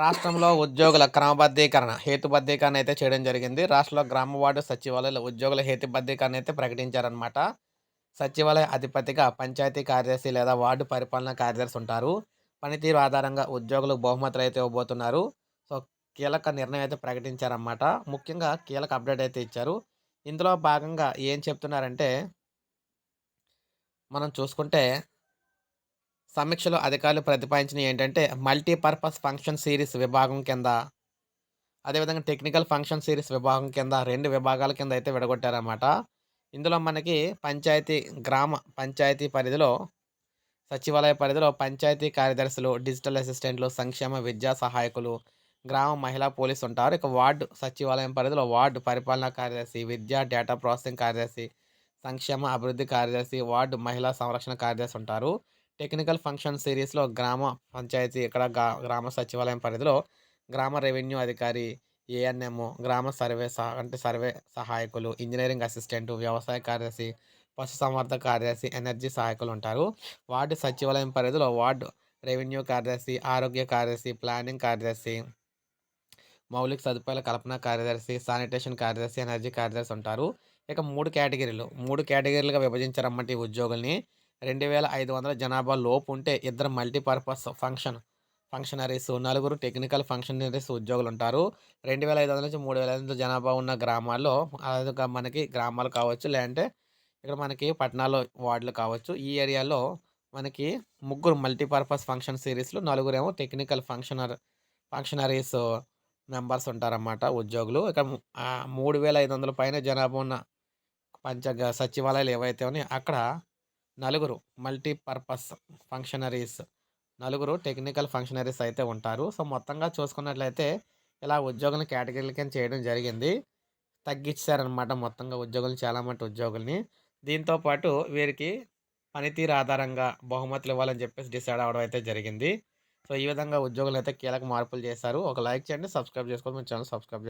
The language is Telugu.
రాష్ట్రంలో ఉద్యోగుల క్రమబద్ధీకరణ హేతుబద్ధీకరణ అయితే చేయడం జరిగింది. రాష్ట్రంలో గ్రామ వార్డు సచివాలయాల ఉద్యోగుల హేతుబద్ధీకరణ అయితే ప్రకటించారనమాట సచివాలయ అధిపతిగా పంచాయతీ కార్యదర్శి లేదా వార్డు పరిపాలనా కార్యదర్శి ఉంటారు. పనితీరు ఆధారంగా ఉద్యోగులకు బహుమతులు అయితే ఇవ్వబోతున్నారు. సో కీలక నిర్ణయం అయితే ప్రకటించారన్నమాట. ముఖ్యంగా కీలక అప్డేట్ అయితే ఇచ్చారు. ఇందులో భాగంగా ఏం చెప్తున్నారంటే మనం చూసుకుంటే సమీక్షలో అధికారులు ప్రతిపాదించిన ఏంటంటే మల్టీపర్పస్ ఫంక్షన్ సిరీస్ విభాగం కింద అదేవిధంగా టెక్నికల్ ఫంక్షన్ సిరీస్ విభాగం కింద రెండు విభాగాల కింద అయితే విడగొట్టారన్నమాట. ఇందులో మనకి పంచాయతీ గ్రామ పంచాయతీ పరిధిలో సచివాలయ పరిధిలో పంచాయతీ కార్యదర్శులు డిజిటల్ అసిస్టెంట్లు సంక్షేమ విద్యా సహాయకులు గ్రామ మహిళా పోలీసు ఉంటారు. ఇక వార్డు సచివాలయం పరిధిలో వార్డు పరిపాలనా కార్యదర్శి విద్యా డేటా ప్రాసెసింగ్ కార్యదర్శి సంక్షేమ అభివృద్ధి కార్యదర్శి వార్డు మహిళా సంరక్షణ కార్యదర్శి ఉంటారు. టెక్నికల్ ఫంక్షన్ సిరీస్లో గ్రామ పంచాయతీ ఇక్కడ గ్రామ సచివాలయం పరిధిలో గ్రామ రెవెన్యూ అధికారి ఏఎన్ఎం గ్రామ సర్వే సహ అంటే సర్వే సహాయకులు ఇంజనీరింగ్ అసిస్టెంట్ వ్యవసాయ కార్యదర్శి పశుసంవర్ధక కార్యదర్శి ఎనర్జీ సహాయకులు ఉంటారు. వార్డు సచివాలయం పరిధిలో వార్డు రెవెన్యూ కార్యదర్శి ఆరోగ్య కార్యదర్శి ప్లానింగ్ కార్యదర్శి మౌలిక సదుపాయాల కల్పన కార్యదర్శి శానిటేషన్ కార్యదర్శి ఎనర్జీ కార్యదర్శి ఉంటారు. ఇక మూడు కేటగిరీలు. మూడు కేటగిరీలుగా విభజించారన్నమాట ఈ ఉద్యోగుల్ని రెండు వేల ఐదు వందల జనాభా లోపు ఉంటే ఇద్దరు మల్టీపర్పస్ ఫంక్షన్ ఫంక్షనరీస్ నలుగురు టెక్నికల్ ఫంక్షనరీస్ ఉద్యోగులు ఉంటారు రెండు వేల ఐదు వందల నుంచి మూడు వేల ఐదు వందల జనాభా ఉన్న గ్రామాల్లో అదిగా మనకి గ్రామాలు కావచ్చు లేదంటే ఇక్కడ మనకి పట్టణాల్లో వార్డులు కావచ్చు ఈ ఏరియాలో మనకి ముగ్గురు మల్టీపర్పస్ ఫంక్షన్ సిరీస్లో నలుగురేమో టెక్నికల్ ఫంక్షనర్ ఫంక్షనరీస్ మెంబర్స్ ఉంటారన్నమాట ఉద్యోగులు. ఇక్కడ మూడు వేల ఐదు వందల పైన జనాభా ఉన్న పంచ సచివాలయాలు ఏవైతే ఉన్నాయో అక్కడ నలుగురు మల్టీపర్పస్ ఫంక్షనరీస్ నలుగురు టెక్నికల్ ఫంక్షనరీస్ అయితే ఉంటారు. సో మొత్తంగా చూసుకున్నట్లయితే ఇలా ఉద్యోగులను కేటగిరీల కింద చేయడం జరిగింది. తగ్గించారనమాట మొత్తంగా ఉద్యోగులు చాలా మంది ఉద్యోగుల్ని. దీంతోపాటు వీరికి పనితీరు ఆధారంగా బహుమతులు ఇవ్వాలని చెప్పేసి డిసైడ్ అవ్వడం అయితే జరిగింది. సో ఈ విధంగా ఉద్యోగులు అయితే కీలక మార్పులు చేశారు. ఒక లైక్ చేయండి సబ్స్క్రైబ్ చేసుకోండి మీ ఛానల్ సబ్స్క్రైబ్